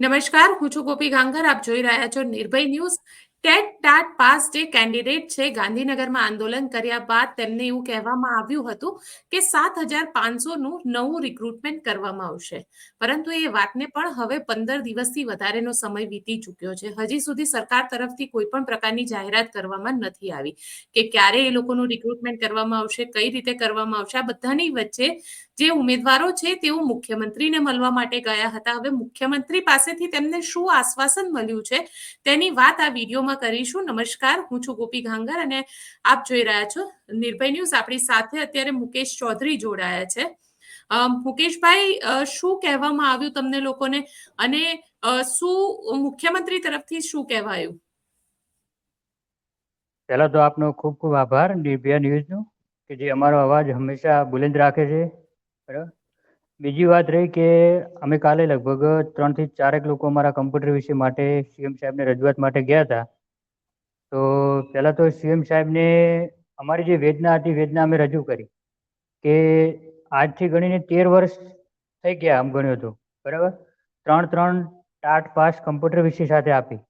નમસ્કાર હું છું ગોપી ગાંગર આપ જોઈ રહ્યા છો Nirbhay news. TET TAT pass જે કેન્ડિડેટ છે, ગાંધીનગરમાં આંદોલન કર્યા બાદ તેમને એવું કહેવામાં આવ્યું હતું કે સાત હજાર પાંચસોનું નવું રિક્રુટમેન્ટ કરવામાં આવશે. પરંતુ એ વાતને પણ હવે પંદર દિવસથી વધારેનો સમય વીતી ચૂક્યો છે. હજી સુધી સરકાર તરફથી કોઈ પણ પ્રકારની જાહેરાત કરવામાં નથી આવી કે ક્યારે એ લોકોનું રિક્રુટમેન્ટ કરવામાં આવશે, કઈ રીતે કરવામાં આવશે. આ બધાની વચ્ચે જે ઉમેદવારો છે, તેઓ મુખ્યમંત્રીને મળવા માટે ગયા હતા. હવે મુખ્યમંત્રી પાસેથી તેમને શું આશ્વાસન મળ્યું છે તેની વાત આ વિડીયોમાં કરીશું. નમસ્કાર, હું છું ગોપી ઘાંગર અને આપ જોઈ રહ્યા છો નિર્ભય ન્યૂઝ. આપણી સાથે અત્યારે મુકેશ ચૌધરી જોડાયા છે. મુકેશભાઈ શું કહેવામાં આવ્યું તમને લોકોને અને શું મુખ્યમંત્રી તરફથી શું કહેવાયું? પહેલા તો આપનો ખૂબ ખૂબ આભાર નિર્ભયા ન્યૂઝનો કે જે અમારો અવાજ હંમેશા બુલંદ રાખે છે. બરાબર? બીજી વાત રહી કે અમે કાલે લગભગ ત્રણથી ચારેક લોકો અમારા કમ્પ્યુટર વિશે માટે સીએમ સાહેબને રજૂઆત માટે ગયા હતા. તો પહેલાં તો સીએમ સાહેબને અમારી જે વેદના હતી, વેદના અમે રજૂ કરી કે આજથી ગણીને તેર વર્ષ થઈ ગયા આમ ગણ્યું હતું બરાબર? ત્રણ ત્રણ ટાટ પાસ કમ્પ્યુટર વિષય સાથે આપી.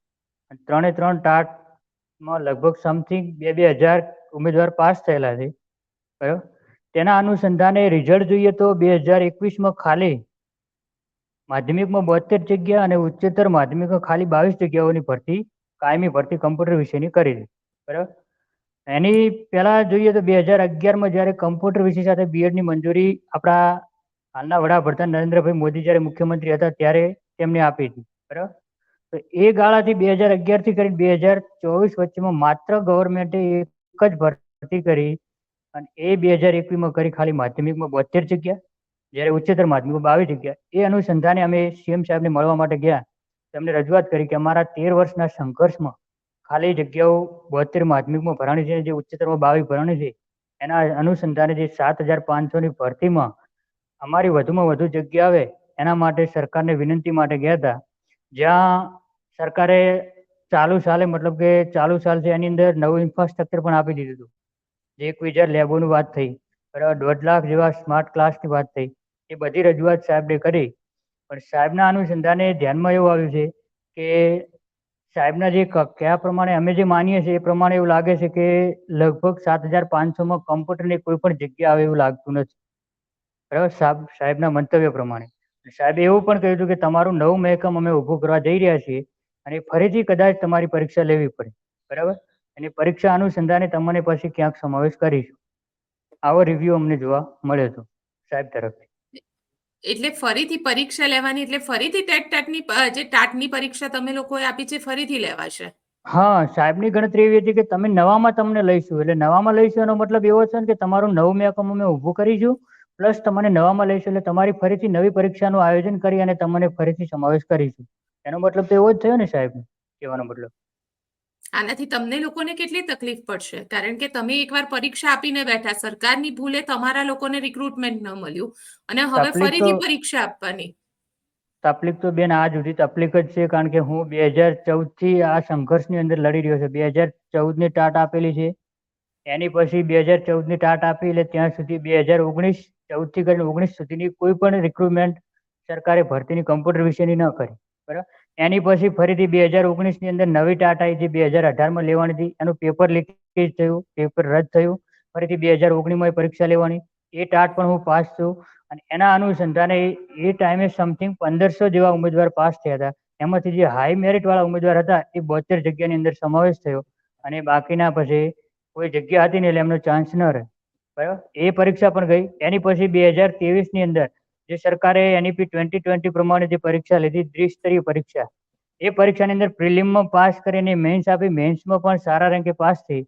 ત્રણે ત્રણ ટાટમાં લગભગ સમથિંગ બે બે હજાર ઉમેદવાર પાસ થયેલા છે, બરાબર? તેના અનુસંધાને રિઝલ્ટ જોઈએ તો બે હજાર એકવીસમાં ખાલી માધ્યમિકમાં બોતેર જગ્યા અને ઉચ્ચતર માધ્યમિકમાં ખાલી બાવીસ જગ્યાઓની ભરતી કાયમી ભરતી કમ્પ્યુટર વિષયની કરી છે. બરાબર? એની પહેલા જોઈએ તો બે હજાર અગિયારમાં જ્યારે કમ્પ્યુટર વિષય સાથે બીએડની મંજૂરી આપણા હાલના વડાપ્રધાન નરેન્દ્રભાઈ મોદી જ્યારે મુખ્યમંત્રી હતા ત્યારે તેમને આપી હતી. બરાબર? તો એ ગાળાથી બે હજાર અગિયારથી કરીને બે હજાર ચોવીસ વચ્ચેમાં માત્ર ગવર્મેન્ટે એક જ ભરતી કરી અને એ બે હજાર એકવીસમાં કરી ખાલી માધ્યમિકમાં બોતેર જગ્યા, જ્યારે ઉચ્ચતર માધ્યમિકમાં બાવીસ જગ્યા. એ અનુસંધાને અમે સીએમ સાહેબને મળવા માટે ગયા. તેમને રજૂઆત કરી કે અમારા તેર વર્ષના સંઘર્ષમાં ખાલી જગ્યાઓ બોતેર માધ્યમિકમાં ભરાણી છે જે ઉચ્ચતરમાં બાવીસ ભરાણી છે, એના અનુસંધાને જે સાત હજાર પાંચસોની ભરતીમાં અમારી વધુમાં વધુ જગ્યા આવે, એના માટે સરકારને વિનંતી માટે ગયા હતા. જ્યાં સરકારે ચાલુ સાલે, મતલબ કે ચાલુ સાલ છે, એની અંદર નવું ઇન્ફ્રાસ્ટ્રક્ચર પણ આપી દીધું હતું. જે એક હજાર લેબોની વાત થઈ દોઢ લાખ જેવા સ્માર્ટ ક્લાસની વાત થઈ, એ બધી રજૂઆત સાહેબે કરી. પણ સાહેબના અનુસંધાને ધ્યાનમાં એવું આવ્યું છે કે સાહેબના જે કયા પ્રમાણે અમે જે માનીએ છીએ એ પ્રમાણે એવું લાગે છે કે લગભગ સાત હજાર પાંચસોમાં કમ્પ્યુટરની કોઈ પણ જગ્યા આવે એવું લાગતું નથી. બરાબર? સાહેબ સાહેબના મંતવ્ય પ્રમાણે. સાહેબે એવું પણ કહ્યું હતું કે તમારું નવું મહેકમ અમે ઊભું કરવા જઈ રહ્યા છીએ અને ફરીથી કદાચ તમારી પરીક્ષા લેવી પડે. બરાબર? અને પરીક્ષા અનુસંધાને તમને પછી ક્યાંક સમાવેશ કરીશું. આવો રિવ્યુ અમને જોવા મળ્યો હતો સાહેબ તરફથી. એટલે ફરીથી પરીક્ષા લેવાની, એટલે ફરીથી ટેટ ટાટની જે ટાટની પરીક્ષા તમે લોકોએ આપી છે, ફરીથી લેવાશે? હા, સાહેબની ગણતરી એવી હતી કે તમે નવામાં તમને લઈશું, એટલે નવામાં લઈશું એનો મતલબ એવો છે કે તમારું નવું એકમ અમે ઊભું કરીશું, પ્લસ તમને નવામાં લઈશું, એટલે તમારી ફરીથી નવી પરીક્ષાનું આયોજન કરી અને તમને ફરીથી સમાવેશ કરીશું. એનો મતલબ તો એવો જ થયો ને સાહેબ, કહેવાનો મતલબ? આનાથી તમને લોકોને કેટલી તકલીફ પડશે? કારણ કે તમે એકવાર પરીક્ષા આપીને બેઠા સરકારની ભૂલે તમારા લોકોને રિક્રુટમેન્ટ ન મળ્યું. અને હવે ફરીથી પરીક્ષા આપવાની. તકલીફ તો બેન આ જુદી તકલીફ જ છે કારણ કે હું બે હજાર ચૌદથી આ સંઘર્ષની અંદર લડી રહ્યો છું. બે હજાર ચૌદની ટાટ આપેલી છે. એની પછી બે હજાર ચૌદની ટાટ આપી એટલે ત્યાં સુધી બે હજાર ઓગણીસ ચૌદથી કરીને ઓગણીસ સુધીની કોઈ પણ રિક્રુટમેન્ટ સરકારે ભરતીની કમ્પ્યુટર વિશેની ન કરી. બરાબર? એની પછી ફરીથી બે હજાર ઓગણીસની અંદર નવી ટાટા જે બે હજાર અઢારમાં લેવાની હતી. એનું પેપર લીકેજ થયું પેપર રદ થયું. ફરીથી બે હજાર ઓગણીસમાં પરીક્ષા લેવાની. એ ટાટ પણ હું પાસ થયું અને એના અનુસંધાને એ એ ટાઈમે સમથિંગ પંદરસો જેવા ઉમેદવાર પાસ થયા હતા. એમાંથી જે હાઈ મેરિટવાળા ઉમેદવાર હતા, એ બોતેર જગ્યાની અંદર સમાવેશ થયો. અને બાકીના પછી કોઈ જગ્યા હતી ને એટલે એમનો ચાન્સ ન રહે. બરાબર? એ પરીક્ષા પણ ગઈ. એની પછી બે હજારની અંદર જે સરકારે એનઈપી ટ્વેન્ટી ટ્વેન્ટી પ્રમાણે જે પરીક્ષા લીધી ત્રિસ્તરીય પરીક્ષા. એ પરીક્ષાની અંદર પ્રિલિમમાં પાસ કરીને મેન્સ આપી, મેન્સમાં પણ સારા રેન્કે પાસ થઈ.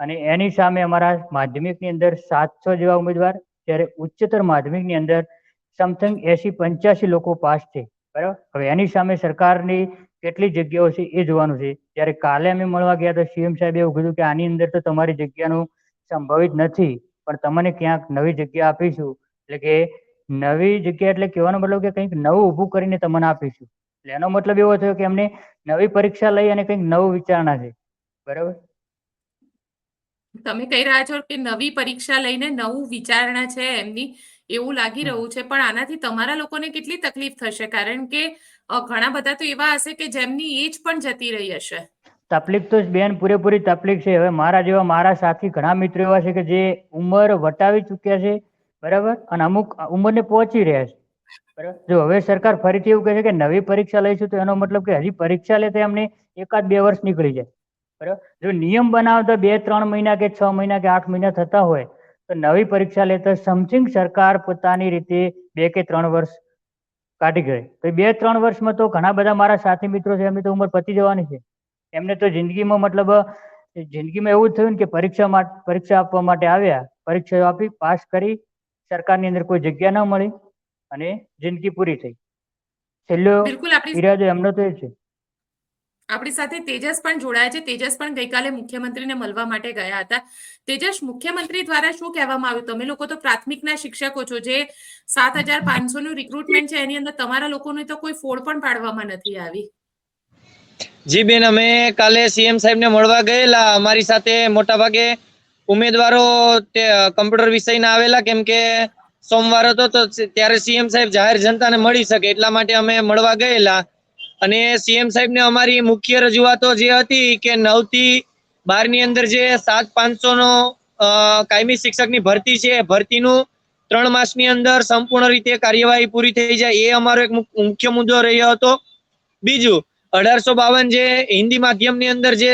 અને એની સામે અમારા માધ્યમિકની અંદર સાતસો જેવા ઉમેદવાર, જ્યારે ઉચ્ચતર માધ્યમિકની અંદર સમથિંગ એસી પંચ્યાસી લોકો પાસ છે બરાબર? હવે એની સામે સરકારની કેટલી જગ્યાઓ છે એ જોવાનું છે. જ્યારે કાલે અમે મળવા ગયા તો સીએમ સાહેબે એવું કીધું કે આની અંદર તો તમારી જગ્યાનું સંભવિત નથી, પણ તમને ક્યાંક નવી જગ્યા આપીશું. એટલે કે નવી જગ્યા એટલે કહેવાનો મતલબ કે કંઈક નવું ઊભું કરીને તમને આપીશું. એટલે એનો મતલબ એવો થયો કે એમને નવી પરીક્ષા લઈ અને કંઈક નવું વિચારણા છે બરાબર? તમે કહી રહ્યા છો કે નવી પરીક્ષા લઈને નવું વિચારણા છે એમની એવું લાગી રહ્યું છે. પણ આનાથી તમારા લોકોને કેટલી તકલીફ થશે? કારણ કે ઘણા બધા તો એવા હશે કે જેમની એજ પણ જતી રહી હશે. તકલીફ તો બેન પૂરેપૂરી તકલીફ છે. હવે મારા જેવા મારા સાથી ઘણા મિત્રો એવા છે કે જે ઉંમર વટાવી ચૂક્યા છે. બરાબર? અને અમુક ઉંમરને પહોંચી રહ્યા છે. બરાબર? જો હવે સરકાર ફરીથી એવું કહે છે કે નવી પરીક્ષા લઈશું તો એનો મતલબ કે હજી પરીક્ષા લેતા એમને એકાદ બે વર્ષ નીકળી જાય. બરાબર? જો નિયમ બનાવતા બે, ત્રણ મહિના કે છ મહિના કે આઠ મહિના થતા હોય, તો નવી પરીક્ષા લેતા સમથિંગ સરકાર પોતાની રીતે બે કે ત્રણ વર્ષ કાઢી ગઈ. તો બે, ત્રણ વર્ષમાં તો ઘણા બધા મારા સાથી મિત્રો છે, એમની તો ઉંમર પતી જવાની છે. એમને તો જિંદગીમાં મતલબ, જિંદગીમાં એવું થયું ને કે પરીક્ષા પરીક્ષા આપવા માટે આવ્યા, પરીક્ષા આપી, પાસ કરી સરકારની અંદર કોઈ જગ્યા ન મળી અને જિંદગી પૂરી થઈ. છેલ્લો બિલકુલ આપણી ઈરાદો એમનો તો એ છે. આપણી સાથે તેજસ પણ જોડાયા છે. તેજસ પણ ગઈકાલે મુખ્યમંત્રીને મળવા માટે ગયા હતા. તેજસ મુખ્યમંત્રી દ્વારા શું કહેવામાં આવ્યું? તમે લોકો તો પ્રાથમિકના શિક્ષકો છો જે સાત હજાર પાંચસો નું રિક્રુટમેન્ટ છે. એની અંદર તમારા લોકોને તો કોઈ ફોડ પણ પાડવામાં નથી આવી. જી બેન અમે કાલે સીએમ સાહેબને મળવા ગયેલા. અમારી સાથે મોટા ભાગે ઉમેદવારો તે કમ્પ્યુટર વિષયના આવેલા કેમ કે સોમવાર હતો તો ત્યારે સીએમ સાહેબ જાહેર જનતાને મળી શકે એટલા માટે અમે મળવા ગયેલા. અને સીએમ સાહેબને અમારી મુખ્ય રજૂઆતો જે હતી કે નવથી બારની અંદર જે સાત પાંચસો નો અ, કાયમી શિક્ષકની ભરતી છે ભરતીનું ત્રણ માસની અંદર સંપૂર્ણ રીતે કાર્યવાહી પૂરી થઈ જાય એ અમારો એક મુખ્ય મુદ્દો રહ્યો હતો. બીજું અઢારસો બાવન જે હિન્દી માધ્યમની અંદર જે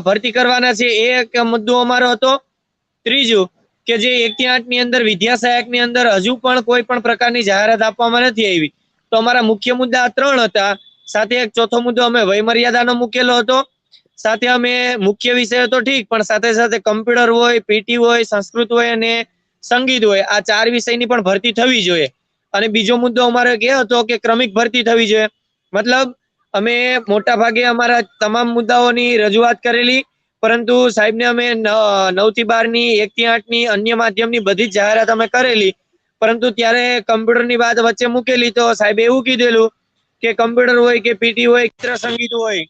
ભરતી કરવાના છે. એ એક મુદ્દો અમારો હતો. ત્રીજું કે જે એક થી આઠની અંદર વિદ્યા સહાયકની અંદર હજુ પણ કોઈ પણ પ્રકારની જાહેરાત આપવામાં નથી આવી. તો અમારા મુખ્ય મુદ્દા આ ત્રણ હતા. સાથે એક ચોથો મુદ્દો અમે વયમર્યાદાનો મૂકેલો હતો. સાથે અમે મુખ્ય વિષય તો ઠીક, પણ સાથે સાથે કમ્પ્યુટર હોય, પીટી હોય, સંસ્કૃત હોય અને સંગીત હોય, આ ચાર વિષયની પણ ભરતી થવી જોઈએ. અને બીજો મુદ્દો અમારો એ હતો કે ક્રમિક ભરતી થવી જોઈએ. મતલબ અમે મોટા ભાગે અમારા તમામ મુદ્દાઓની રજૂઆત કરેલી, પરંતુ સાહેબને અમે નવથી બારની એક થી આઠની અન્ય માધ્યમની બધી જ જાહેરાત અમે કરેલી. પરંતુ ત્યારે કમ્પ્યુટરની વાત વચ્ચે મૂકેલી તો સાહેબે એવું કીધેલું કે કમ્પ્યુટર હોય કે પીટી હોય, ચિત્ર સંગીત હોય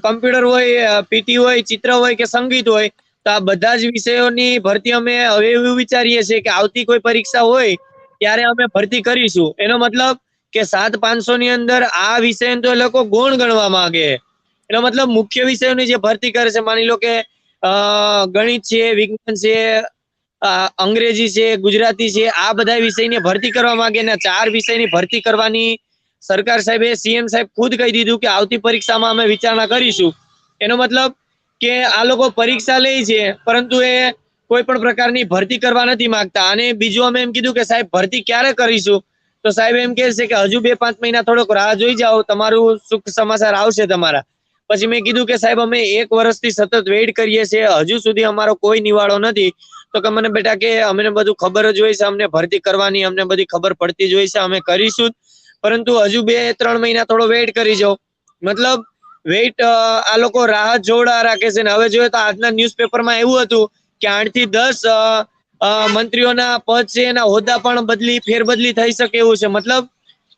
કમ્પ્યુટર હોય પીટી હોય, ચિત્ર હોય કે સંગીત હોય, તો આ બધા જ વિષયોની ભરતી અમે હવે એવું વિચારીએ છીએ કે આવતી કોઈ પરીક્ષા હોય, ત્યારે અમે ભરતી કરીશું. એનો મતલબ કે સાત પાંચસો ની અંદર આ વિષય તો એ લોકો ગુણ ગણવા માંગે. એનો મતલબ મુખ્ય વિષયોની જે ભરતી કરે છે, માની લો કે ગણિત છે, વિજ્ઞાન છે અંગ્રેજી છે, ગુજરાતી છે, આ બધા વિષયની ભરતી કરવા માંગે અને ચાર વિષયની ભરતી કરવાની સરકાર સાહેબે, સીએમ સાહેબ ખુદ કહી દીધું કે આવતી પરીક્ષામાં અમે વિચારણા કરીશું. એનો મતલબ કે આ લોકો પરીક્ષા લે છે, પરંતુ એ કોઈ પણ પ્રકારની ભરતી કરવા નથી માંગતા. અને બીજું અમે એમ કીધું કે સાહેબ, ભરતી ક્યારે કરીશું? તો સાહેબ એમ કહે છે કે હજુ બે પાંચ મહિના થોડોક રાહ જોઈ જાઓ, તમારું સુખ સમાચાર આવશે તમારા. પછી મેં કીધું કે સાહેબ અમે એક વર્ષથી સતત વેઇટ કરીએ છીએ, હજુ સુધી અમારો કોઈ નિવાડો નથી. તો કે મને બેટા કે અમને બધું ખબર જ હોય છે, અમને ભરતી કરવાની, અમને બધી ખબર પડતી જ હોય છે, અમે કરીશું પરંતુ હજુ બે ત્રણ મહિના થોડો વેઇટ કરી જાઓ. મતલબ વેઇટ આ લોકો રાહ જોડા રાખે છે ને, હવે જોઈએ તો આજના ન્યૂઝપેપરમાં એવું હતું કે આઠથી દસ મંત્રીઓના પદ છે, એના હોદ્દા પણ બદલી, ફેરબદલી થઈ શકે એવું છે. મતલબ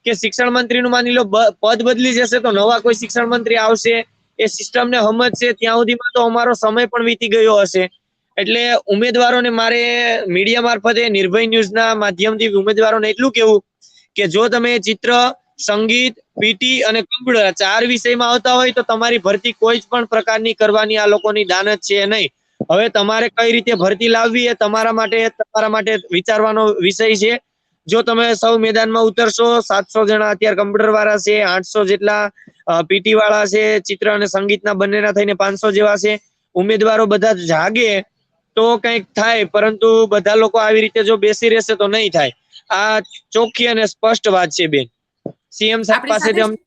કે શિક્ષણ મંત્રીનું માની લો પદ બદલી જશે તો નવા કોઈ શિક્ષણ મંત્રી આવશે, એ સિસ્ટમને સમજશે ત્યાં સુધીમાં તો અમારો સમય પણ વીતી ગયો હશે. એટલે ઉમેદવારોને મારે મીડિયા મારફતે, નિર્ભય ન્યૂઝના માધ્યમથી ઉમેદવારોને એટલું કેવું કે જો તમે ચિત્ર, સંગીત, પીટી અને કમ્પ્યુટર ચાર વિષયમાં આવતા હોય તો તમારી ભરતી કોઈ પણ પ્રકારની કરવાની આ લોકોની દાનત છે નહીં. હવે તમારે કઈ રીતે ભરતી લાવવી એ તમારા માટે તમારા માટે વિચારવાનો વિષય છે. જો તમે સૌ મેદાનમાં ઉતરશો સાતસો જણા અત્યારે કમ્પ્યુટર વાળા છે આઠસો જેટલા પીટી વાળા છે ચિત્ર અને સંગીતના બંનેના થઈને પાંચસો જેવા છે. ઉમેદવારો બધા જાગે તો કંઈક થાય પરંતુ બધા લોકો આવી રીતે જો બેસી રહેશે તો નહીં થાય. આ ચોખ્ખી અને સ્પષ્ટ વાત છે બેન. સીએમ સાહેબ પાસેથી સાથે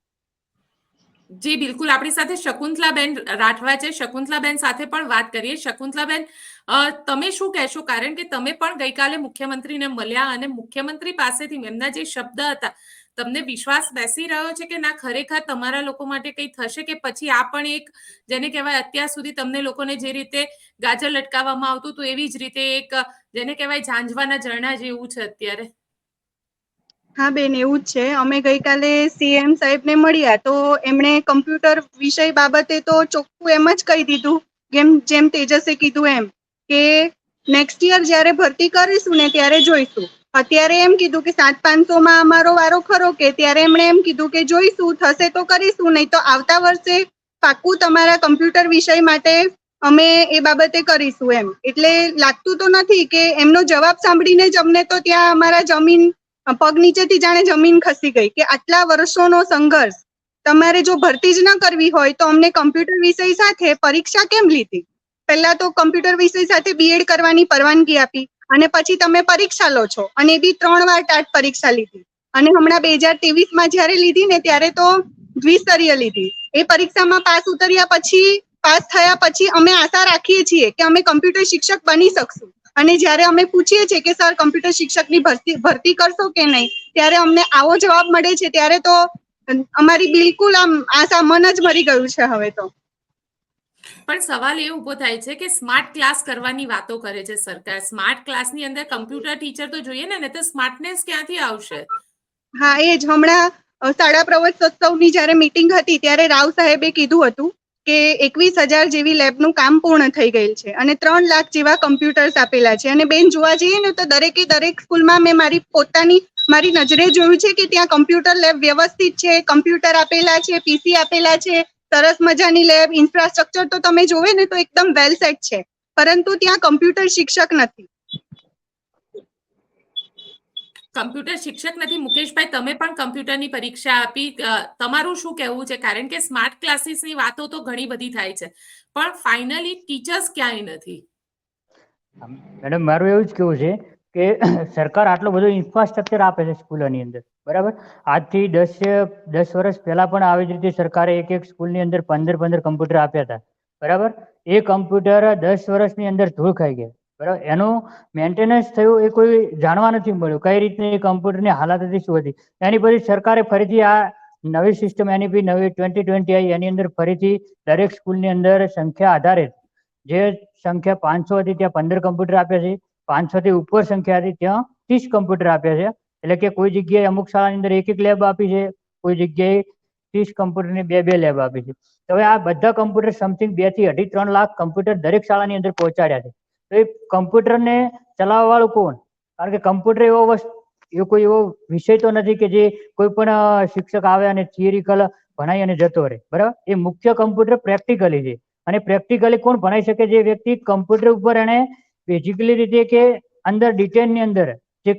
જી, બિલકુલ. આપણી સાથે શકુંતલાબેન રાઠવા છે. શકુંતલાબેન સાથે પણ વાત કરીએ. શકુંતલાબેન તમે શું કહેશો? કારણ કે તમે પણ ગઈકાલે મુખ્યમંત્રીને મળ્યા અને મુખ્યમંત્રી પાસેથી એમના જે શબ્દ હતા, તમને વિશ્વાસ બેસી રહ્યો છે કે ના, ખરેખર તમારા લોકો માટે કંઈ થશે કે પછી આ પણ એક, જેને કહેવાય અત્યાર સુધી તમને લોકોને જે રીતે ગાજર લટકાવવામાં આવતું હતું એવી જ રીતે એક, જેને કહેવાય ઝાંઝવાના ઝરણા જેવું છે અત્યારે? હા, બેન, એવું જ છે. અમે ગઈકાલે સીએમ સાહેબને મળ્યા તો એમણે કમ્પ્યુટર વિષય બાબતે તો ચોખ્ખું એમ જ કહી દીધું. જેમ જેમ તેજસે કીધું એમ કે નેક્સ્ટ યર જ્યારે ભરતી કરીશું ને ત્યારે જોઈશું. અત્યારે એમ કીધું કે સાત પાંચસો માં અમારો વારો ખરો કે ત્યારે એમણે એમ કીધું કે જોઈશું, થશે તો કરીશું, નહીં તો આવતા વર્ષે પાક્કું તમારા કમ્પ્યુટર વિષય માટે અમે એ બાબતે કરીશું એમ. એટલે લાગતું તો નથી કે એમનો જવાબ સાંભળીને જ અમને તો ત્યાં અમારા જમીન પગ નીચેથી જાણે જમીન ખસી ગઈ કે આટલા વર્ષોનો સંઘર્ષ તમારે જો ભરતી જ ન કરવી હોય તો અમને કમ્પ્યુટર વિષય સાથે પરીક્ષા કેમ લીધી? પહેલા તો કમ્પ્યુટર વિષય સાથે બીએડ કરવાની પરવાનગી આપી અને પછી તમે પરીક્ષા લો છો અને એ બી ત્રણ વાર ટાટ પરીક્ષા લીધી. અને હમણાં બે હજારમાં જ્યારે લીધી ને ત્યારે તો દ્વિસ્તરીય લીધી. એ પરીક્ષામાં પાસ ઉતર્યા પછી, પાસ થયા પછી અમે આશા રાખીએ છીએ કે અમે કમ્પ્યુટર શિક્ષક બની શકશું. અને જ્યારે અમે પૂછીએ છીએ કે સર કમ્પ્યુટર શિક્ષકની ભરતી ભરતી કરશો કે નહીં? ત્યારે અમને આવો જવાબ મળે છે. ત્યારે તો અમારી બિલકુલ આમ આશા મન જ મરી ગયું છે હવે તો. પણ સવાલ એ ઊભો થાય છે કે સ્માર્ટ ક્લાસ કરવાની વાતો કરે છે સરકાર. સ્માર્ટ ક્લાસની અંદર કમ્પ્યુટર ટીચર તો જોઈએ ને તો સ્માર્ટનેસ ક્યાંથી આવશે? હા એ જ. હમણાં શાળા પ્રવેશોત્સવની જ્યારે મીટિંગ હતી ત્યારે રાવ સાહેબે કીધું હતું કે એકવીસ હજાર જેવી લેબનું કામ પૂર્ણ થઈ ગયેલ છે અને ત્રણ લાખ જેવા કમ્પ્યુટર્સ આપેલા છે. અને બેન, જોવા જઈએ ને તો દરેકે દરેક સ્કૂલમાં મેં મારી પોતાની, મારી નજરે જોયું છે કે ત્યાં કમ્પ્યુટર લેબ વ્યવસ્થિત છે કમ્પ્યુટર આપેલા છે પીસી આપેલા છે, સરસ મજાની લેબ ઇન્ફ્રાસ્ટ્રક્ચર તો તમે જોવે ને તો એકદમ વેલ સેટ છે. પરંતુ ત્યાં કમ્પ્યુટર શિક્ષક નથી. કમ્પ્યુટર શિક્ષક નથી. મુકેશભાઈ, તમે પણ કમ્પ્યુટરની પરીક્ષા આપી. તમારું શું કહેવું છે? કારણ કે સ્માર્ટ ક્લાસીસની વાતો તો ઘણી બધી થાય છે. પણ ફાઇનલી ટીચર્સ ક્યાંય નથી? મેડમ, મારું એવું જ કેવું છે કે સરકાર આટલો બધો ઇન્ફ્રાસ્ટ્રક્ચર આપે છે સ્કૂલોની અંદર. બરાબર? આજથી દસ દસ વર્ષ પહેલા પણ આવી જ રીતે સરકારે એક એક સ્કૂલની અંદર પંદર પંદર કમ્પ્યુટર આપ્યા હતા. બરાબર? એ કમ્પ્યુટર દસ વર્ષની અંદર ધૂળ ખાઈ ગયા. બરાબર? એનું મેન્ટેનન્સ થયું એ કોઈ જાણવા નથી મળ્યું. કઈ રીતની કમ્પ્યુટરની હાલત હતી શું હતી? એની પછી સરકારે ફરીથી આ નવી સિસ્ટમ એની બી નવી ટ્વેન્ટી ટ્વેન્ટી આવી એની અંદર ફરીથી દરેક સ્કૂલની અંદર સંખ્યા આધારિત જે સંખ્યા પાંચસો હતી ત્યાં પંદર કમ્પ્યુટર આપ્યા છે. પાંચસો થી ઉપર સંખ્યા હતી ત્યાં ત્રીસ કમ્પ્યુટર આપ્યા છે. એટલે કે કોઈ જગ્યાએ અમુક શાળાની અંદર એક એક લેબ આપી છે, કોઈ જગ્યાએ ત્રીસ કમ્પ્યુટરની બે બે લેબ આપી છે. હવે આ બધા કમ્પ્યુટર સમથિંગ બેથી અઢી ત્રણ લાખ કમ્પ્યુટર દરેક શાળાની અંદર પહોંચાડ્યા છે. તો એ કમ્પ્યુટરને ચલાવવા વાળું કોણ? કારણ કે કમ્પ્યુટર એવો એવો કોઈ એવો વિષય તો નથી કે જે કોઈ પણ શિક્ષક આવે અને થિયરિકલ ભણાય અને જતો રહે. બરાબર? એ મુખ્ય કમ્પ્યુટર પ્રેક્ટિકલી છે. અને પ્રેક્ટિકલી કોણ ભણાઈ શકે? જે વ્યક્તિ કમ્પ્યુટર ઉપર એને બેઝિકલી રીતે કે અંદર ડિટેલની અંદર જે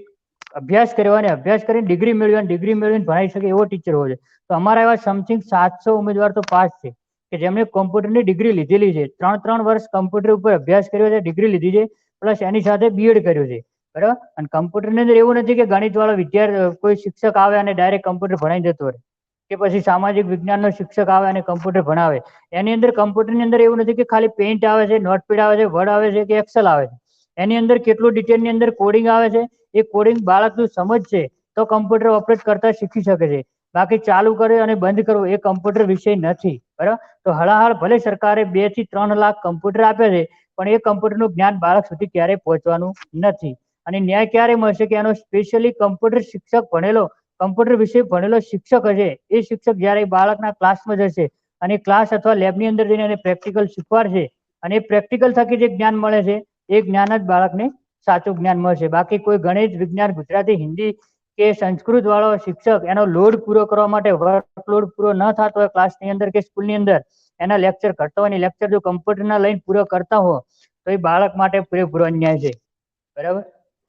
અભ્યાસ કર્યો અને અભ્યાસ કરીને ડિગ્રી મેળવી અને ડિગ્રી મેળવીને ભણાઈ શકે એવો ટીચર હોવો જોઈએ. તો અમારા એવા સમથિંગ સાતસો ઉમેદવાર તો પાસ છે. કે જેમણે કોમ્પ્યુટરની ડિગ્રી લીધેલી છે. ત્રણ ત્રણ વર્ષ કમ્પ્યુટર ઉપર અભ્યાસ કર્યો છે, ડિગ્રી લીધી છે, પ્લસ એની સાથે બીએડ કર્યું છે. બરાબર? અને કમ્પ્યુટરની અંદર એવું નથી કે ગણિત વાળો વિદ્યાર્થી કોઈ શિક્ષક આવે અને ડાયરેક્ટ કમ્પ્યુટર ભણાઈ જતો રહે. કે પછી સામાજિક વિજ્ઞાનનો શિક્ષક આવે અને કમ્પ્યુટર ભણાવે. એની અંદર કમ્પ્યુટરની અંદર એવું નથી કે ખાલી પેઇન્ટ આવે છે, નોટપેડ આવે છે, વર્ડ આવે છે કે એક્સેલ આવે છે. એની અંદર કેટલું ડિટેલની અંદર કોડિંગ આવે છે? એ કોડિંગ બાળકનું સમજશે તો કમ્પ્યુટર ઓપરેટ કરતા શીખી શકે છે. બાકી ચાલુ કરે અને બંધ કરવું એ કમ્પ્યુટર વિષય નથી, બરાબર? તો હળાહળ ભલે સરકારે બેથી ત્રણ લાખ કમ્પ્યુટર આપ્યા છે, પણ એ કમ્પ્યુટરનું જ્ઞાન બાળક સુધી ક્યારેય પહોંચવાનું નથી. અને ન્યાય ક્યારે મળશે કે એનો સ્પેશિયલી કમ્પ્યુટર શિક્ષક ભણેલો કમ્પ્યુટર વિષય ભણેલો શિક્ષક હશે? એ શિક્ષક જ્યારે બાળકના ક્લાસમાં જશે અને ક્લાસ અથવા લેબની અંદર જઈને એને પ્રેક્ટિકલ શીખવાડશે અને એ પ્રેક્ટિકલ થકી જે જ્ઞાન મળે છે, એ જ્ઞાન જ બાળકને સાચું જ્ઞાન મળશે. બાકી કોઈ ગણિત, વિજ્ઞાન, ગુજરાતી, હિન્દી કે સંસ્કૃત વાળો શિક્ષક એનો લોડ પૂરો કરવા માટે વર્કલોડ પૂરો ન થતો હોય ક્લાસની અંદર કે સ્કૂલની અંદર, એના લેક્ચર કરતા હોય લેક્ચર જો કમ્પ્યુટરના લઈને પૂરો કરતા હો, તો એ બાળક માટે પૂરેપૂરો અન્યાય છે. બરાબર?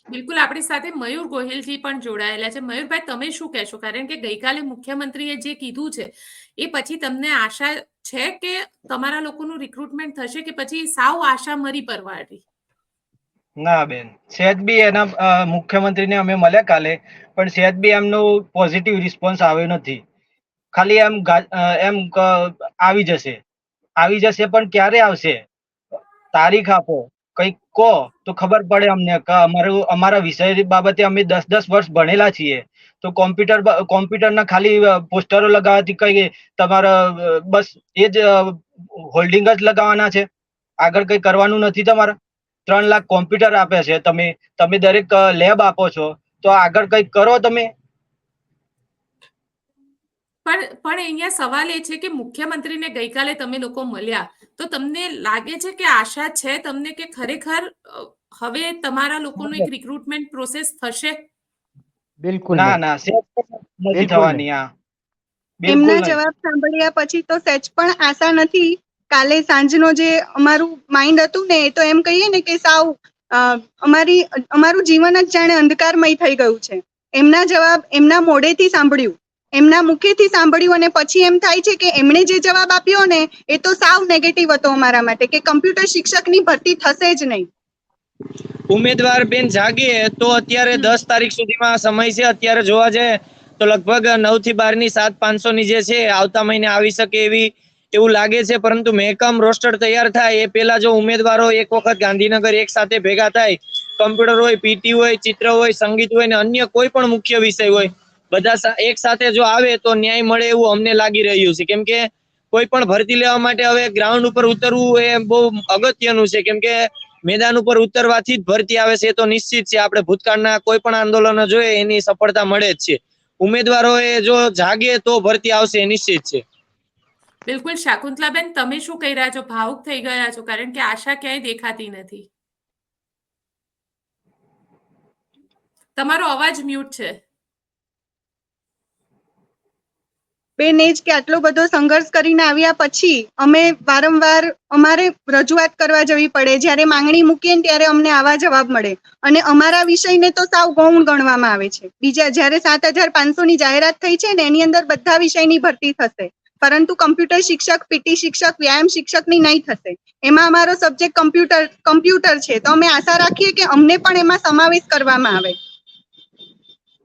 બિલકુલ, આપણી સાથે મયુર ગોહિલજી પણ જોડાયેલા છે. મયુરભાઈ, તમે શું કહેશો? કારણ કે ગઈકાલે મુખ્યમંત્રીએ જે કીધું છે, એ પછી તમને આશા છે કે તમારા લોકોનું રિક્રુટમેન્ટ થશે કે પછી સાવ આશા મરી પરવાડી ના બેન. સહેજ બી એના મુખ્યમંત્રીને અમે મળ્યા કાલે, પણ સહેજ બી એમનો પોઝિટિવ રિસ્પોન્સ આવ્યો નથી. ખાલી એમ એમ આવી જશે. આવી જશે પણ ક્યારે આવશે? તારીખ આપો. કંઈક કહો, તો ખબર પડે અમને કે અમારું, અમારા વિષય બાબતે અમે દસ દસ વર્ષ ભણેલા છીએ. તો કોમ્પ્યુટર કોમ્પ્યુટરના ખાલી પોસ્ટરો લગાવવાથી કઈ તમારા બસ એ જ હોલ્ડિંગ જ લગાવવાના છે? આગળ કઈ કરવાનું નથી તમારે? ત્રણ લાખ કોમ્પ્યુટર આપે છે તમે તમે દરેક લેબ આપો છો તો આગળ કંઈક કરો તમે? પણ પણ અહીંયા સવાલ એ છે કે મુખ્યમંત્રીને ગઈકાલે તમે લોકો મળ્યા તો તમને લાગે છે કે આશા છે તમને કે ખરેખર હવે તમારા લોકોનું એક રિક્રુટમેન્ટ પ્રોસેસ થશે? બિલકુલ ના ના નથી થવાની આ એમના જવાબ સાંભળ્યા પછી તો સેજ પણ આશા નથી. કાલે સાંજનો જે અમારું માઇન્ડ હતું ને એ તો એમ કહીએ ને કે સાવ અમારી અમારું જીવન જ જાણે અંધકારમય થઈ ગયું છે. એમના જવાબ એમના મોઢેથી સાંભળ્યું. એમના મુખેથી સાંભળ્યું અને પછી એમ થાય છે કે એમણે જે જવાબ આપ્યો ને એ તો સાવ નેગેટિવ હતો અમારા માટે કે કમ્પ્યુટર શિક્ષકની ભરતી થશે જ નહીં. ઉમેદવાર બેન જાગે તો અત્યારે દસ તારીખ સુધીમાં સમય છે અત્યારે જોવા જાય તો લગભગ નવથી બારની સાત પાંચસો ની જે છે આવતા મહિને આવી શકે એવી એવું લાગે છે, પરંતુ મહેકમ રોસ્ટર તૈયાર થાય. એ પહેલા જો ઉમેદવારો એક વખત ગાંધીનગર એક સાથે ભેગા થાય, કમ્પ્યુટર હોય, પીટી હોય, ચિત્ર હોય, સંગીત હોય ને અન્ય કોઈ પણ મુખ્ય વિષય હોય, બધા એક સાથે જો આવે તો ન્યાય મળે એવું અમને લાગી રહ્યું છે. કેમ કે કોઈ પણ ભરતી લેવા માટે હવે ગ્રાઉન્ડ ઉપર ઉતરવું એ બહુ અગત્યનું છે. કેમ કે મેદાન ઉપર ઉતરવાથી જ ભરતી આવે છે, એ તો નિશ્ચિત છે. આપણે ભૂતકાળના કોઈ પણ આંદોલનો જોઈએ, એની સફળતા મળે જ છે. ઉમેદવારોએ જો જાગે તો ભરતી આવશે નિશ્ચિત છે. બિલકુલ, શાકુંતલાબેન, તમે શું કહી રહ્યા છો? ભાવુક થઈ ગયા છો, કારણ કે આશા ક્યાંય દેખાતી નથી. તમારો અવાજ મ્યુટ છે. બેન, એ જ કે આટલો બધો સંઘર્ષ કરીને આવ્યા પછી અમે વારંવાર અમારે રજૂઆત કરવા જવી પડે. જ્યારે માંગણી મૂકીએ ત્યારે અમને આવા જવાબ મળે. અને અમારા વિષયને તો સાવ ગૌણ ગણવામાં આવે છે. બીજા, જ્યારે સાત હજાર પાંચસો ની જાહેરાત થઈ છે ને, એની અંદર બધા વિષયની ભરતી થશે. પરંતુ કમ્પ્યુટર શિક્ષક પીટી શિક્ષક, વ્યાયામ શિક્ષકની નહીં થશે. એમાં અમારો સબ્જેક્ટ કમ્પ્યુટર કમ્પ્યુટર છે. તો અમે આશા રાખીએ કે અમને પણ એમાં સમાવેશ કરવામાં આવે.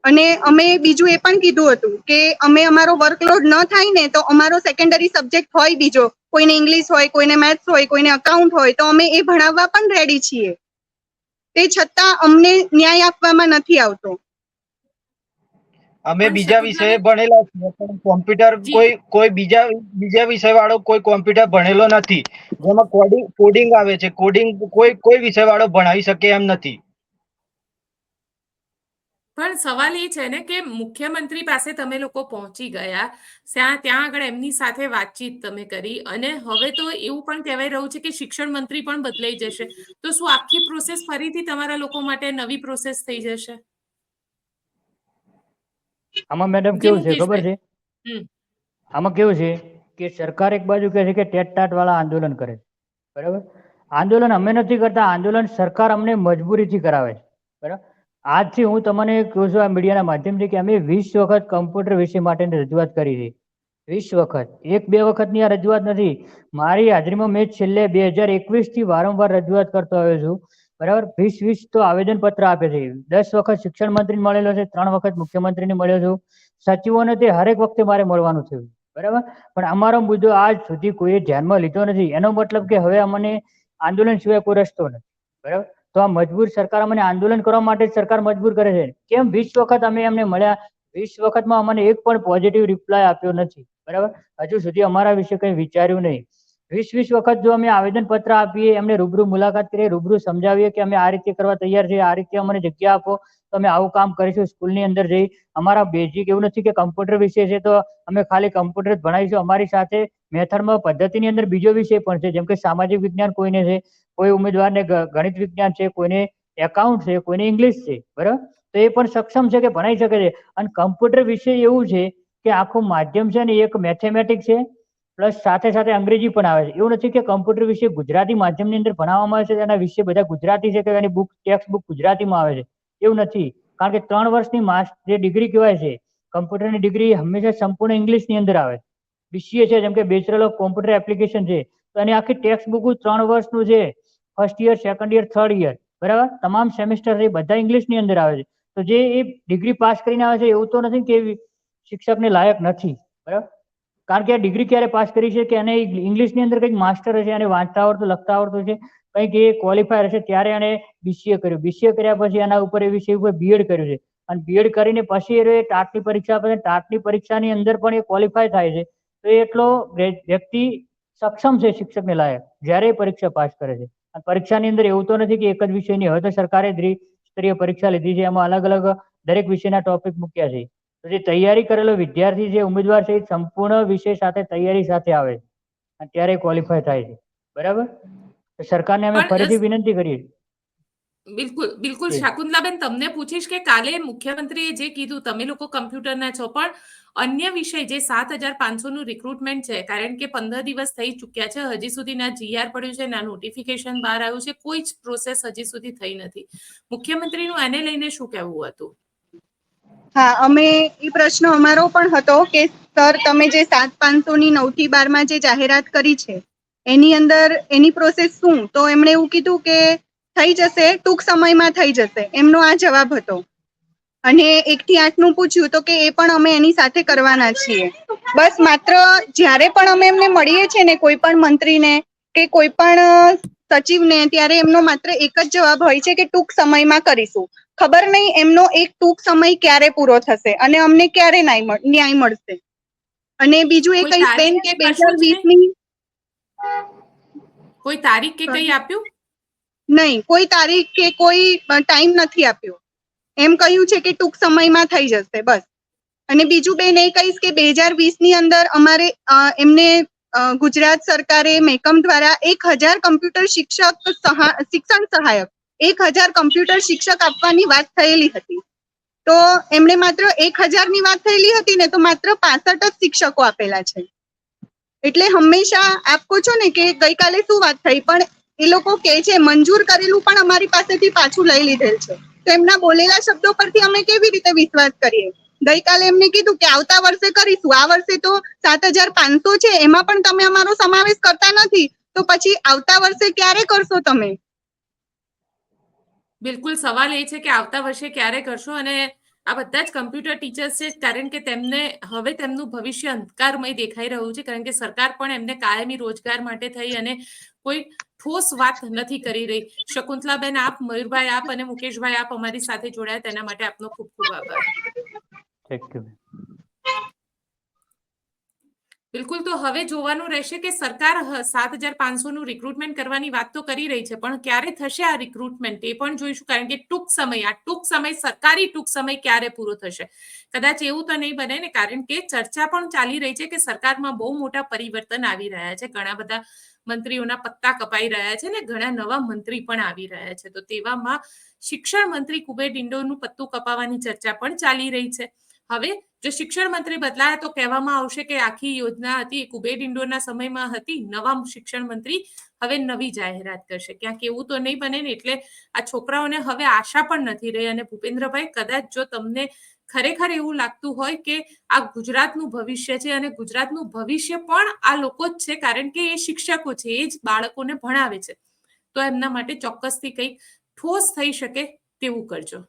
અને અમે બીજું એ પણ કીધું હતું કે અમે અમારો વર્કલોડ ન થાય ને તો અમારો સેકન્ડરી સબ્જેક્ટ હોય બીજો. કોઈને ઇંગ્લિશ હોય, કોઈને મેથ્સ હોય, કોઈને અકાઉન્ટ હોય, તો અમે એ ભણાવવા પણ રેડી છીએ. તે છતાં અમને ન્યાય આપવામાં નથી આવતો. અમે બીજા વિષય ભણેલા છીએ પણ કોમ્પ્યુટર કોઈ કોઈ બીજા બીજા વિષય વાળો કોઈ કોમ્પ્યુટર ભણેલો નથી. જેમાં કોડિંગ કોડિંગ આવે છે. કોડિંગ કોઈ કોઈ વિષય વાળો ભણાવી શકે એમ નથી. પણ સવાલ એ છે ને કે મુખ્યમંત્રી પાસે તમે લોકો પહોંચી ગયા ત્યાં ત્યાં આગળ એમની સાથે વાતચીત તમે કરી અને હવે તો એવું પણ કહેવાય રહ્યું છે કે શિક્ષણ મંત્રી પણ બદલાઈ જશે. તો શું આખી પ્રોસેસ ફરીથી તમારા લોકો માટે નવી પ્રોસેસ થઈ જશે? આમાં મેડમ કેવું છે ખબર છે. આમાં કેવું છે કે સરકાર એક બાજુ કહે છે કે ટેટ ટાટ વાળા આંદોલન કરે છે. બરાબર? આંદોલન અમે નથી કરતા આંદોલન સરકાર અમને મજબૂરીથી કરાવે છે. બરાબર? આજથી હું તમને કહું છું આ મીડિયાના માધ્યમથી કે અમે વીસ વખત કમ્પ્યુટર વિષય માટેની રજૂઆત કરી છે. વીસ વખત. એક બે વખતની આ રજૂઆત નથી. મારી હાજરીમાં મેં છેલ્લે બે હજાર એકવીસથી વારંવાર રજૂઆત કરતો આવ્યો છું બરાબર? વીસ વીસ તો આવેદનપત્ર આપે છે. દસ વખત શિક્ષણ મંત્રી મળેલો છે, ત્રણ વખત મુખ્યમંત્રીને મળ્યો છું. સચિવોને તે હરેક વખતે મારે મળવાનું થયું, બરાબર? પણ અમારો મુદ્દો આજ સુધી કોઈએ ધ્યાનમાં લીધો નથી. એનો મતલબ કે હવે અમને આંદોલન સિવાય કોઈ રસ્તો નથી, બરાબર? તો આ મજબૂર સરકાર અમને આંદોલન કરવા માટે સરકાર મજબૂર કરે છે. કેમ? વીસ વખત અમે એમને મળ્યા. વીસ વખતમાં અમને એક પણ પોઝિટિવ રિપ્લાય આપ્યો નથી, બરાબર? હજુ સુધી અમારા વિશે કંઈ વિચાર્યું નહીં. વીસ વીસ વખત જો અમે આવેદન પત્ર આપીએ, એમને રૂબરૂ મુલાકાત કરીએ, રૂબરૂ સમજાવીએ કે અમે આ રીતે કરવા તૈયાર છીએ, આ રીતે અમને જગ્યા આપો, તો અમે આવું કામ કરીશું, સ્કૂલની અંદર જઈ. અમારા બેઝિક એવું નથી કે કમ્પ્યુટર વિષય છે તો અમે ખાલી કમ્પ્યુટર જ ભણાવીશું. અમારી સાથે મેથડમાં પદ્ધતિની અંદર બીજો વિષય પણ છે, જેમ કે સામાજિક વિજ્ઞાન કોઈને છે, કોઈ ઉમેદવારને ગણિત વિજ્ઞાન છે, કોઈને એકાઉન્ટ છે, કોઈને ઇંગ્લિશ છે, બરાબર? તો એ પણ સક્ષમ છે કે ભણાઈ શકે છે. અને કમ્પ્યુટર વિષય એવું છે કે આખું માધ્યમ છે ને એક મેથેમેટિક છે. પ્લસ સાથે સાથે અંગ્રેજી પણ આવે છે. એવું નથી કે કમ્પ્યુટર વિશે ગુજરાતી માધ્યમની અંદર ભણાવવામાં આવે છે તેના વિશે બધા ગુજરાતી છે કે એની બુક ટેક્સ્ટ બુક ગુજરાતીમાં આવે છે. એવું નથી. કારણ કે ત્રણ વર્ષની માસ્ટ જે ડિગ્રી કહેવાય છે, કમ્પ્યુટરની ડિગ્રી હંમેશા સંપૂર્ણ ઇંગ્લિશની અંદર આવે. બીસીએ છે, જેમ કે બેચરલ ઓફ કોમ્પ્યુટર એપ્લિકેશન છે, તો એની આખી ટેક્સ્ટ બુક ત્રણ વર્ષનું છે. First year second year third year બરાબર? તમામ સેમેસ્ટર છે, બધા ઇંગ્લિશની અંદર આવે છે. તો જે એ ડિગ્રી પાસ કરીને આવે છે, એવું તો નથી કે શિક્ષકને લાયક નથી. બરાબર? કારણ કે આ ડિગ્રી ક્યારે પાસ કરી છે કે એને ઇંગ્લિશની અંદર કંઈક માસ્ટર હશે અને વાંચતા આવડતું, લખતા આવડતું છે, કંઈક એ ક્વોલિફાયર હશે, ત્યારે એણે બીસીએ કર્યું. બીસીએ કર્યા પછી એના ઉપર એ વિષય ઉપર બીએડ કર્યું છે. અને બીએડ કરીને પછી એ ટાટની પરીક્ષા આપે ટાટની પરીક્ષાની અંદર પણ એ ક્વોલિફાય થાય છે. તો એ એટલો વ્ય- વ્યક્તિ સક્ષમ છે શિક્ષકને લાયક, જ્યારે પરીક્ષા પાસ કરે છે. અને પરીક્ષાની અંદર એવું તો નથી કે એક જ વિષયની હવે તો સરકારે દ્વિસ્તરીય પરીક્ષા લીધી છે. એમાં અલગ અલગ દરેક વિષયના ટોપિક મૂક્યા છે. તો જે તૈયારી કરેલો વિદ્યાર્થી જે ઉમેદવાર છે એ સંપૂર્ણ વિષય સાથે તૈયારી સાથે આવે છે. અને ત્યારે ક્વોલિફાય થાય છે. બરાબર? તો સરકારને અમે ફરીથી વિનંતી કરીએ. બિલકુલ બિલકુલ. શાકુંતલાબેન તમને પૂછીશ કે કાલે મુખ્યમંત્રીએ જે કીધું તમે લોકો કમ્પ્યુટરના છો પણ અન્ય વિષય જે સાત હજાર પાંચસો નું રિક્રુટમેન્ટ છે કારણ કે પંદર દિવસ થઈ ચુક્યા છે હજી સુધી ના જીઆર પડ્યું છે ના નોટિફિકેશન બહાર આવ્યું છે કોઈ જ પ્રોસેસ હજી સુધી થઈ નથી. મુખ્યમંત્રીનું એને લઈને શું કહેવું હતું? હા, અમે એ પ્રશ્ન અમારો પણ હતો કે, સર, તમે જે સાત પાંચસો ની નવથી બારમાં જે જાહેરાત કરી છે, એની અંદર એની પ્રોસેસ શું? તો એમણે એવું કીધું કે, થઈ જશે, ટૂંક સમયમાં થઈ જશે. એમનો આ જવાબ હતો. અને એક થી આઠનું પૂછ્યું તો કે, એ પણ અમે એની સાથે કરવાના છીએ. બસ માત્ર જ્યારે પણ અમે એમને મળીએ છીએ ને, કોઈ પણ મંત્રીને કે કોઈ પણ સચિવને, ત્યારે એમનો માત્ર એક જ જવાબ હોય છે કે, ટૂંક સમયમાં કરીશું. ખબર નહીં એમનો એક ટૂંક સમય ક્યારે પૂરો થશે અને અમને ક્યારે ન્યાય મળશે? અને બીજું એ કઈ બેન કે બે હજાર વીસની કોઈ તારીખ કે કઈ આપ્યું? નહીં કોઈ તારીખ કે કોઈ ટાઈમ નથી આપ્યો. એમ કહ્યું છે કે ટૂંક સમયમાં થઈ જશે બસ. અને બીજું બેન એ કહીશ કે બે હજાર વીસની અંદર અમારે એમને ગુજરાત સરકારે મેકમ દ્વારા એક હજાર કમ્પ્યુટર શિક્ષક શિક્ષણ સહાયક એક હજાર કમ્પ્યુટર શિક્ષક આપવાની વાત થયેલી હતી. તો એમણે માત્ર એક હજારની વાત થયેલી હતી ને તો માત્ર પાસઠ જ શિક્ષકો આપેલા છે. એટલે હંમેશા આપ કહો છો ને કે ગઈકાલે શું વાત થઈ? પણ એ લોકો કે છે, મંજૂર કરેલું પણ અમારી પાસેથી પાછું લઈ લીધેલ છે. તો એમના બોલેલા શબ્દો પરથી અમે કેવી રીતે વિશ્વાસ કરીએ? ગઈકાલે એમને કીધું કે આવતા વર્ષે કરીશું. આ વર્ષે તો સાત હજાર પાંચસો છે. એમાં પણ તમે અમારો સમાવેશ કરતા નથી. તો પછી આવતા વર્ષે ક્યારે કરશો તમે? બિલકુલ સવાલ એ છે કે આવતા વર્ષે ક્યારે કરશો? અને આ બધા જ કમ્પ્યુટર ટીચર્સ છે, કારણ કે તેમને હવે તેમનું ભવિષ્ય અંધકારમય દેખાઈ રહ્યું છે, કારણ કે સરકાર પણ એમને કાયમી રોજગાર માટે થઈ અને કોઈ ઠોસ વાત નથી કરી રહી. શકુંતલાબેન આપ, મયુરભાઈ આપ અને મુકેશભાઈ આપ અમારી સાથે જોડાયા, તેના માટે આપનો ખૂબ ખૂબ આભાર. થેન્ક યુ બિલકુલ, તો હવે જોવાનું રહેશે કે સરકાર સાત હજાર પાંચસો નું રિક્રુટમેન્ટ કરવાની વાત તો કરી રહી છે, પણ ક્યારે થશે આ રિક્રુટમેન્ટ એ પણ જોઈશું, કારણ કે ટૂંક સમય, આ ટૂંક સમય, સરકારી ટૂંક સમય ક્યારે પૂરો થશે? કદાચ એવું તો નહીં બને ને, કારણ કે ચર્ચા પણ ચાલી રહી છે કે સરકારમાં બહુ મોટા પરિવર્તન આવી રહ્યા છે, ઘણા બધા મંત્રીઓના પત્તા કપાઈ રહ્યા છે ને, ઘણા નવા મંત્રી પણ આવી રહ્યા છે, તો તેવામાં શિક્ષણ મંત્રી કુબેર ડિંડોનું પત્તું કપાવવાની ચર્ચા પણ ચાલી રહી છે. હવે જો શિક્ષણ મંત્રી બદલાયા તો કહેવામાં આવશે કે આખી યોજના હતી કુબેર ઇન્ડોરના સમયમાં હતી નવા શિક્ષણ મંત્રી હવે નવી જાહેરાત કરશે. ક્યાંક એવું તો નહીં બને ને એટલે આ છોકરાઓને હવે આશા પણ નથી રહી અને ભૂપેન્દ્રભાઈ કદાચ જો તમને ખરેખર એવું લાગતું હોય કે આ ગુજરાતનું ભવિષ્ય છે અને ગુજરાતનું ભવિષ્ય પણ આ લોકો જ છે, કારણ કે એ શિક્ષકો છે, એ જ બાળકોને ભણાવે છે, તો એમના માટે ચોક્કસથી કંઈક ઠોસ થઈ શકે તેવું કરજો.